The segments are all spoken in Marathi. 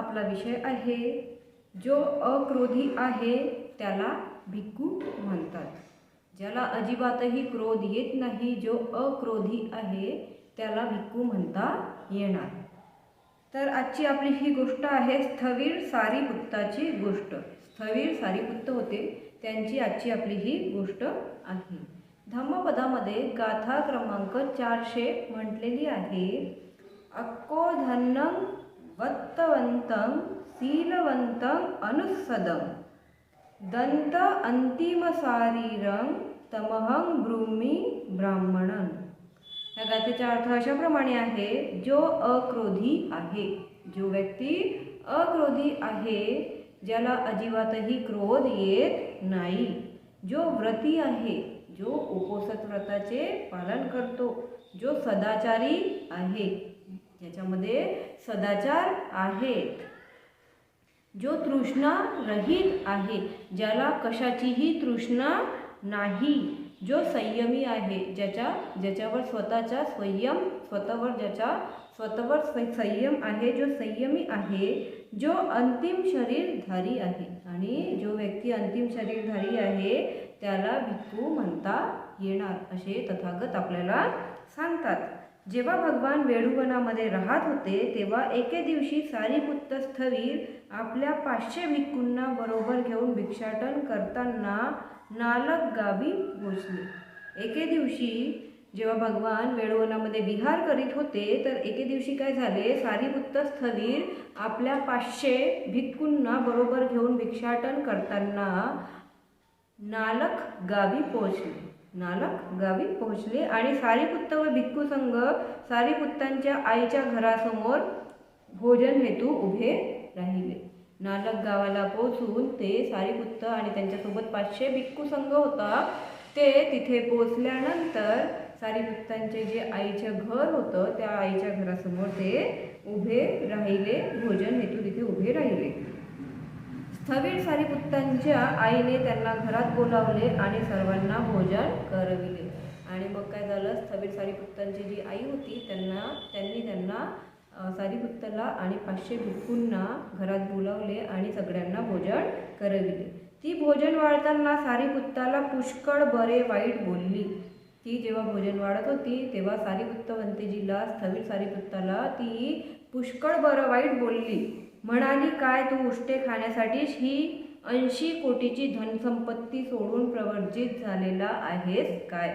आपला विषय आहे. जो अक्रोधी आहे त्याला भिक्खू म्हणतात. ज्याला अजिबातही क्रोध येत नाही जो अक्रोधी आहे त्याला भिक्खू म्हणता येणार. तर आजची आपली ही गोष्ट आहे स्थवीर सारीपुत्ताची गोष्ट. स्थवीर सारीपुत्त होते त्यांची आजची आपली ही गोष्ट आहे. धम्मपदामध्ये गाथा क्रमांक चारशे म्हटलेली आहे. अक्कोधन्नं वत्तवन्तं शीलवन्तं अनुसदं दंत अंतिमसारीरं तमहं ब्रूमी ब्राह्मणन या गाथेचा अर्थ अशाप्रमाणे आहे जो अक्रोधी आहे। जो व्यक्ती अक्रोधी आहे ज्याला अजिबातही क्रोध येत नाही। जो व्रती आहे जो उपोसत व्रताचे पालन करतो जो सदाचारी आहे। ज्याच्यामध्ये सदाचार आहेत जो तृष्णा रहित आहे ज्याला कशाचीही तृष्णा नाही. जो संयमी आहे ज्याच्या ज्याच्यावर स्वतःचा संयम स्वतःवर ज्याचा स्वतःवर संयम आहे जो संयमी आहे जो अंतिम शरीरधारी आहे. आणि जो व्यक्ती अंतिम शरीरधारी आहे त्याला भिक्खू म्हणता येणार असे तथागत आपल्याला सांगतात. जेव्हा भगवान वेळुवनामध्ये राहत होते तेव्हा एके दिवशी सारीपुत्त स्थवीर आपल्या पाचशे भिक्खूंना बरोबर घेऊन भिक्षाटन करताना नालक गावी पोचले एके दिवशी जेव्हा भगवान वेळुवनामध्ये विहार करीत होते तर एके दिवशी काय झाले? सारीपुत्त स्थवीर आपल्या पाचशे भिक्खूंना बरोबर घेऊन भिक्षाटन करताना नालक गावी पोहोचले. नालक गावी पोहोचले आणि सारीपुत्त व भिक्खू संघ सारीपुत्तांच्या आईच्या घरासमोर भोजन हेतू उभे राहिले. नालक गावाला पोहोचून ते सारीपुत्त आणि त्यांच्यासोबत पाचशे भिक्खू संघ होता. ते तिथे पोचल्यानंतर सारीपुत्तांचे जे आईचं घर होतं त्या आईच्या घरासमोर ते उभे राहिले. भोजन हेतू तिथे उभे राहिले. स्थवीर सारीपुत्तांच्या आईने त्यांना घरात बोलावले आणि सर्वांना भोजन करविले. आणि मग काय झालं? स्थवीर सारीपुत्तांची जी आई होती त्यांना त्यांनी त्यांना सारीपुत्ताला सारीपुत्तला आणि पाचशे भिक्खूंना घरात बोलावले आणि सगळ्यांना भोजन करविले. ती भोजन वाढताना सारीपुत्ताला पुष्कळ बरे वाईट बोलली. ती जेव्हा भोजन वाढत होती तेव्हा सारीपुत्त वंतेजीला स्थवीर सारीपुत्ताला ती पुष्कळ बरं वाईट बोलली. म्हणाली काय तू उष्टे खाण्यासाठीच ही ऐंशी कोटीची धनसंपत्ती सोडून प्रवर्जित झालेला आहेस काय?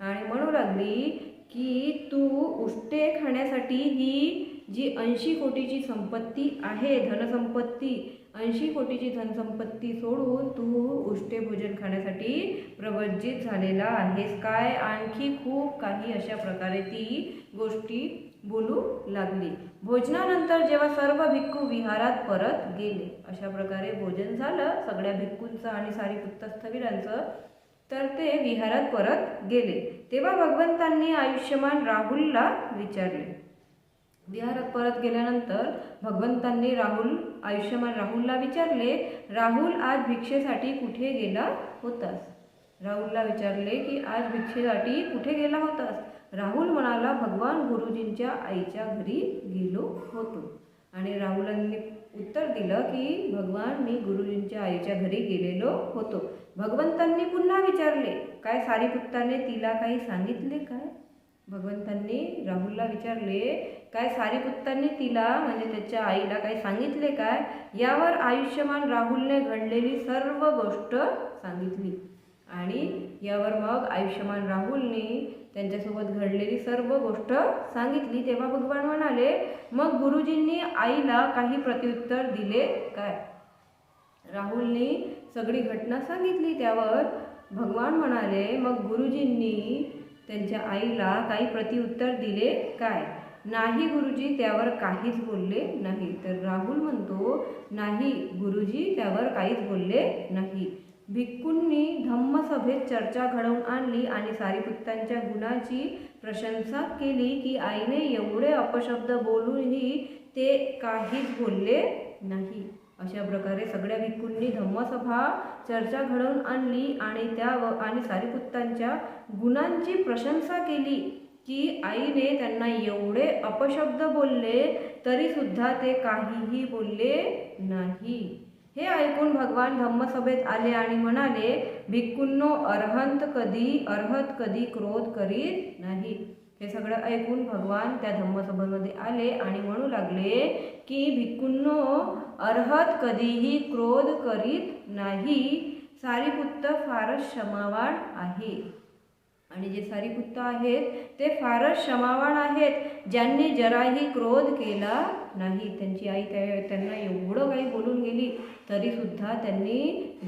आणि म्हणू लागली की तू उष्टे खाण्यासाठी ही जी ऐंशी कोटीची संपत्ती आहे धनसंपत्ती ऐंशी कोटीची धनसंपत्ती सोडून तू उष्टे भोजन खाण्यासाठी प्रवर्जित झालेला आहेस काय? आणखी खूप काही अशा प्रकारे ती गोष्टी बोलू लागली. भोजनानंतर जेव्हा सर्व भिक्खू विहारात परत गेले अशा प्रकारे भोजन झालं सगळ्या भिक्खूंचं आणि सारी पुत्तस्थवीरांचं तर ते विहारात परत गेले. तेव्हा भगवंतांनी आयुष्यमान राहुलला विचारले. विहारात परत गेल्यानंतर भगवंतांनी राहुल आयुष्यमान राहुलला विचारले राहुल आज भिक्षेसाठी कुठे गेला होतास? राहुलला विचारले की आज भिक्षेसाठी कुठे गेला होतास? राहुल म्हणाला भगवान गुरुजींच्या आईच्या घरी गेलो होतो. आणि राहुलांनी उत्तर दिलं की भगवान मी गुरुजींच्या आईच्या घरी गेलेलो होतो. भगवंतांनी पुन्हा विचारले काय सारीपुत्ताने तिला काही सांगितले काय? भगवंतांनी राहुलला विचारले काय सारीपुत्तांनी तिला म्हणजे त्याच्या आईला काही सांगितले काय? यावर आयुष्यमान राहुलने घडलेली सर्व गोष्ट सांगितली. आणि यावर मग आयुष्यमान राहुलने त्यांच्यासोबत घडलेली सर्व गोष्ट सांगितली. तेव्हा भगवान म्हणाले मग गुरुजींनी आईला काही प्रत्युत्तर दिले काय? राहुलने सगळी घटना सांगितली. त्यावर भगवान म्हणाले मग गुरुजींनी त्यांच्या आईला काही प्रतिउत्तर दिले काय? नाही गुरुजी त्यावर काहीच बोलले नाही. तर राहुल म्हणतो नाही गुरुजी त्यावर काहीच बोलले नाही. भिक्कूंनी धम्मसभेत चर्चा घडवून आणली आणि सारीपुत्तांच्या गुणाची प्रशंसा केली की आईने एवढे अपशब्द बोलूनही ते काहीच बोलले नाही. अशा प्रकारे सगळ्या भिक्कूंनी धम्मसभा चर्चा घडवून आणली आणि त्या व आणि सारीपुत्तांच्या गुणांची प्रशंसा केली की आईने त्यांना एवढे अपशब्द बोलले तरीसुद्धा ते काहीही बोलले नाही. हे ऐकून भगवान धम्मसभेत आले आणि म्हणाले भिक्कूंनो अर्हंत कधी अर्हत कधी क्रोध करीत नाही. हे सगळं ऐकून भगवान त्या धम्मसभेमध्ये आले आणि म्हणू लागले की भिक्कूंनो अर्हत कधीही क्रोध करीत नाही. सारीपुत्त फारच क्षमावाण आहे. आणि जे सारीपुत्त आहेत ते फारच क्षमावान आहेत. ज्यांनी जराही क्रोध केला नाही त्यांची आई त्या त्यांना एवढं काही बोलून गेली तरीसुद्धा त्यांनी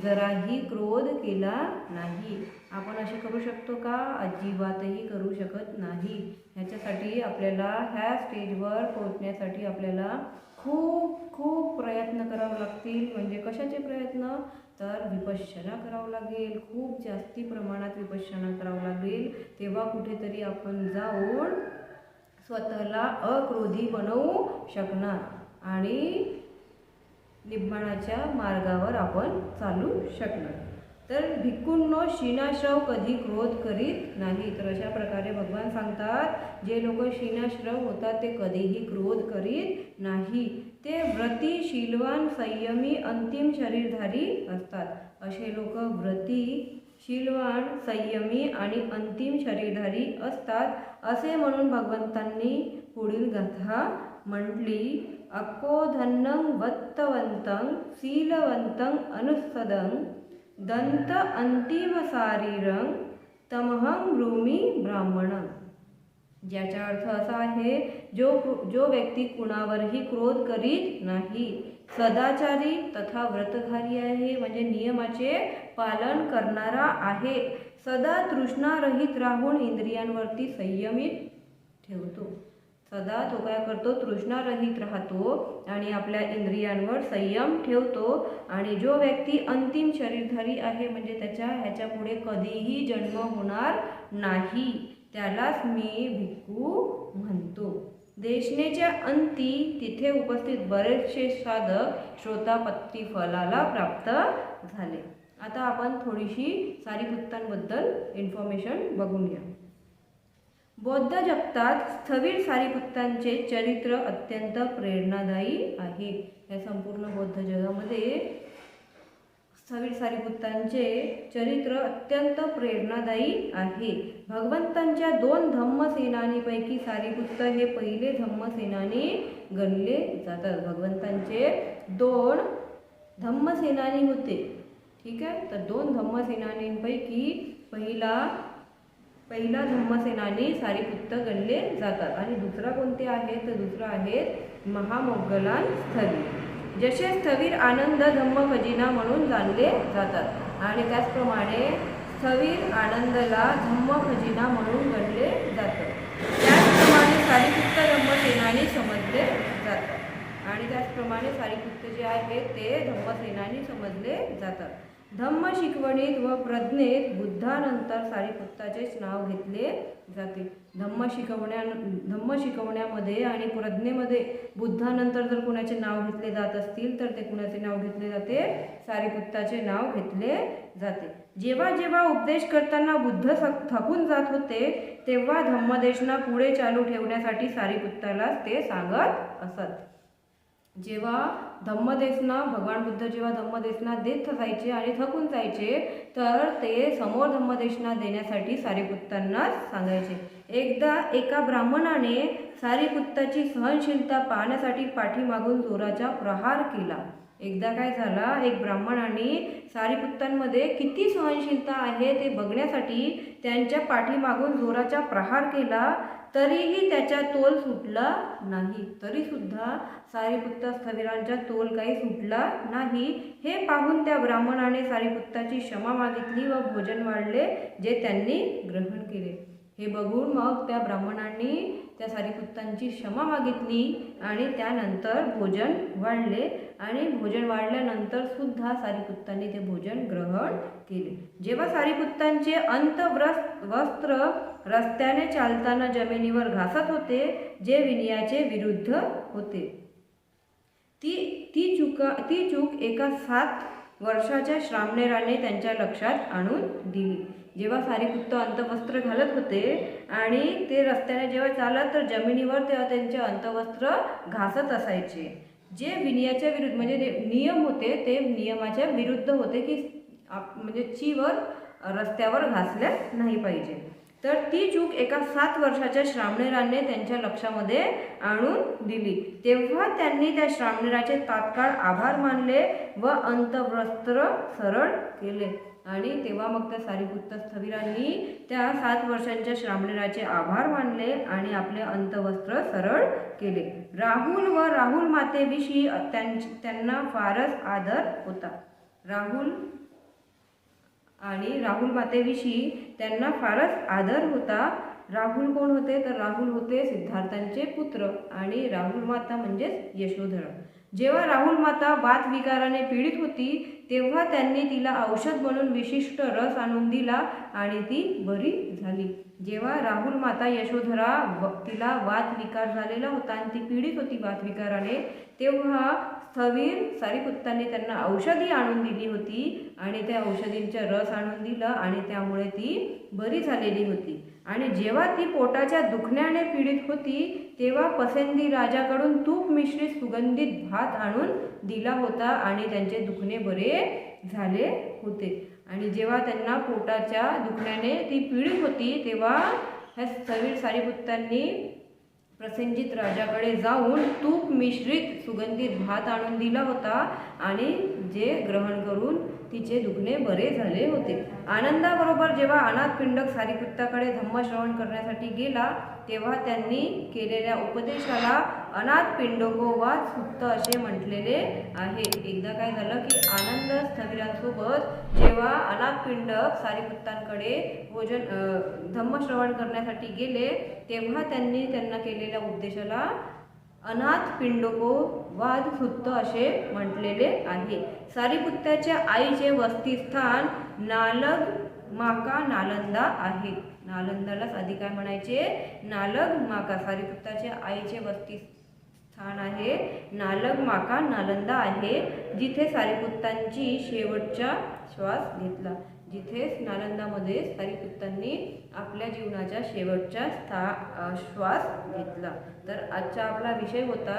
जराही क्रोध केला नाही. आपण असे करू शकतो का? अजिबातही करू शकत नाही. ह्याच्यासाठी आपल्याला ह्या स्टेजवर पोहोचण्यासाठी आपल्याला खूप खूप प्रयत्न करावे लागतील. म्हणजे कशाचे प्रयत्न? तर विपश्यना करावं लागेल. खूप जास्ती प्रमाणात विपश्यना करावं लागेल. तेव्हा कुठेतरी आपण जाऊन स्वतःला अक्रोधी बनवू शकणार आणि निब्बाणाच्या मार्गावर आपण चालू शकणार. तर भिक्खूंनो शीनाश्रव कधी क्रोध करीत नाही? तर अशा प्रकारे भगवान सांगतात जे लोक शिनाश्रव होतात ते कधीही क्रोध करीत नाही. ते व्रती शीलवान संयमी अंतिम शरीरधारी असतात. असे लोक व्रती शीलवान संयमी आणि अंतिम शरीरधारी असतात. असे म्हणून भगवंतांनी पुढील गाथा म्हटली अक्कोधन्नं वत्तवंतं शीलवंतं अनुसदं दंत अंतिम रंग तमहं ब्रूमी ब्राह्मण. ज्याचा अर्थ असा आहे जो जो व्यक्ती कुणावरही क्रोध करीत नाही सदाचारी तथा व्रतधारी आहे म्हणजे नियमाचे पालन करणारा आहे. सदा तृष्णारहित राहून इंद्रियांवरती संयमित ठेवतो. सदा तो काय करतो तृष्णारहित राहतो आणि आपल्या इंद्रियांवर संयम ठेवतो. आणि जो व्यक्ती अंतिम शरीरधारी आहे म्हणजे त्याच्या ह्याच्या पुढे कधीही जन्म होणार नाही त्यालाच मी भिक्खू म्हणतो. देशनेच्या अंती तिथे उपस्थित बरेचसे साधक श्रोतापत्ती फलाला प्राप्त झाले. आता आपण थोडीशी सारीपुत्तांबद्दल इन्फॉर्मेशन बघून घ्या. बौद्ध जगतात स्थवीर सारीपुत्तांचे चरित्र अत्यंत प्रेरणादायी आहे. या संपूर्ण बौद्ध जगामध्ये स्थवीर सारीपुत्तांचे चरित्र अत्यंत प्रेरणादायी आहे. भगवंतांच्या दोन धम्मसेनानीपैकी सारीपुत्त हे पहिले धम्मसेनानी गणले जातात. भगवंतांचे दोन धम्मसेनानी होते. ठीक आहे? तर दोन धम्मसेनानींपैकी पहिला पहिला धम्मसेनानी सारीपुत्त गणले जातात. आणि दुसरा कोणते आहे तर दुसरा आहे महामोगलान स्थवीर. जसे स्थवीर आनंद धम्म खजिना म्हणून जाणले जातात. आणि त्याचप्रमाणे स्थवीर आनंदला धम्म खजिना म्हणून गणले जातं. त्याचप्रमाणे सारीपुत्त धम्मसेनानी समजले जातात आणि त्याचप्रमाणे सारीपुत्त जे आहेत ते धम्मसेनानी समजले जातात. धम्म शिकवणीत व प्रज्ञेत बुद्धानंतर सारीपुत्ताचेच नाव घेतले जाते. धम्म शिकवण्या धम्म शिकवण्यामध्ये आणि प्रज्ञेमध्ये बुद्धानंतर जर कुणाचे नाव घेतले जात असतील तर ते कुणाचे नाव घेतले जाते? सारीपुत्ताचे नाव घेतले जाते. जेव्हा जेव्हा उपदेश करताना बुद्ध थकून जात होते तेव्हा धम्मदेशना पुढे चालू ठेवण्यासाठी सारीपुत्तालाच ते सांगत असत. जेव्हा धम्मदेसना भगवान बुद्ध जेव्हा धम्मदेसना देत जायचे आणि थकून जायचे तर ते समोर धम्मदेशना देण्यासाठी सारीपुत्तांना सांगायचे. एकदा एका ब्राह्मणाने सारीपुत्ताची सहनशीलता पाहण्यासाठी पाठीमागून जोराचा प्रहार केला. एकदा काय झाला एक ब्राह्मणाने सारीपुत्तांमध्ये किती सहनशीलता आहे ते बघण्यासाठी त्यांच्या पाठीमागून जोराचा प्रहार केला तरीही त्याचा तोल सुटला नाही. तरीसुद्धा सारीपुत्ता स्थविरांचा तोल काही सुटला नाही. हे पाहून त्या ब्राह्मणाने सारीपुत्ताची क्षमा मागितली व भोजन वाढले जे त्यांनी ग्रहण केले. हे बघून मग त्या ब्राह्मणांनी त्या सारीपुत्तांची क्षमा मागितली आणि त्यानंतर भोजन वाढले. आणि भोजन वाढल्यानंतर सुद्धा सारीपुत्तांनी ते भोजन ग्रहण केले. जेव्हा सारीपुत्तांचे अंतव्रस्त वस्त्र रस्त्याने चालताना जमिनीवर घासत होते जे विनयाचे विरुद्ध होते. ती ती चुका ती चूक एका सात वर्षाच्या श्रामणेराने त्यांच्या लक्षात आणून दिली. जेव्हा सारीपुत्त अंतवस्त्र घालत होते आणि ते रस्त्याने जेव्हा चालत तर जमिनीवर तेव्हा त्यांचे अंतवस्त्र घासत असायचे. जे विनयाच्या विरुद्ध म्हणजे नियम होते ते नियमाच्या विरुद्ध होते की आप म्हणजे चीवर रस्त्यावर घासल्या नाही पाहिजे. तर ती चूक एका सात वर्षाच्या श्रामणेराने त्यांच्या लक्षामध्ये आणून दिली. तेव्हा त्यांनी त्या श्रामणेराचे तात्काळ आभार मानले व अंतवस्त्र सरळ केले. आणि तेव्हा मग त्या सारीपुत्त स्थविरांनी त्या सात वर्षांच्या श्रामणेराचे आभार मानले आणि आपले अंतवस्त्र सरळ केले. राहुल व राहुल मातेविषयी त्यां- त्यांना फारच आदर होता. राहुल आणि राहुल मातेविषयी त्यांना फारच आदर होता. राहुल कोण होते? तर राहुल होते सिद्धार्थांचे पुत्र आणि राहुल माता म्हणजेच यशोधरा. जेव्हा राहुल माता वात विकाराने पीडित होती तेव्हा त्यांनी तिला औषध म्हणून विशिष्ट रस आणून दिला आणि ती बरी झाली. जेव्हा राहुल माता यशोधरा व- तिला वात विकार झालेला होता आणि ती पीडित होती वात विकाराने तेव्हा स्थवीर सारीपुत्तांनी त्यांना औषधी आणून दिली होती आणि त्या औषधींचा रस आणून दिला आणि त्यामुळे ती बरी झालेली होती. आणि जेव्हा ती पोटाच्या दुखण्याने पीडित होती तेव्हा पसंदी राजाकडून तूप मिश्रित सुगंधित भात आणून दिला होता आणि त्यांचे दुखणे बरे झाले होते. आणि जेव्हा त्यांना पोटाच्या दुखण्याने ती पीडित होती तेव्हा ह्या स्थवीर सारीपुत्तांनी प्रसंजित राजाकडे जाऊन तूप मिश्रित सुगंधित भात आणून दिला होता आणि जे ग्रहण करून तिचे दुखणे बरे झाले होते. आनंदाबरोबर जेव्हा अनाथ पिंडक सारीपुत्ताकडे धम्मश्रवण करण्यासाठी गेला तेव्हा त्यांनी केलेल्या उपदेशाला अनाथ पिंडोको वा सुप्त असे म्हटलेले आहे. एकदा काय झालं की आनंद स्थविरांसोबत जेव्हा अनाथ पिंडक सारीपुत्तांकडे भोजन धम्मश्रवण करण्यासाठी गेले तेव्हा त्यांनी त्यांना केलेल्या उपदेशाला अनाथ पिंडोको वाद सुत्त असे म्हटलेले आहे. सारीपुत्त्याच्या आईचे वस्तीस्थान नालग माका नालंदा आहे. नालंदालाच आधी काय म्हणायचे. नालग माका सारीपुत्ताच्या आईचे वस्ती स्थान आहे. नालग माका नालंदा आहे. जिथे सारीपुत्तांची शेवटचा श्वास घेतला जिथेच नालंदामध्ये सारीपुत्तांनी आपल्या जीवनाच्या शेवटचा स्था श्वास घेतला. तर आजचा आपला विषय होता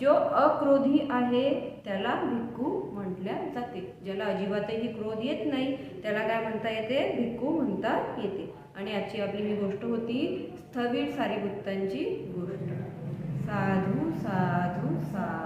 जो अक्रोधी आहे त्याला भिक्खू म्हटल्या जाते. ज्याला अजिबातही क्रोध येत नाही त्याला काय म्हणता येते? भिक्खू म्हणता येते. आणि आजची आपली ही गोष्ट होती स्थवीर सारीपुत्तांची गोष्ट. साधू साधू साधू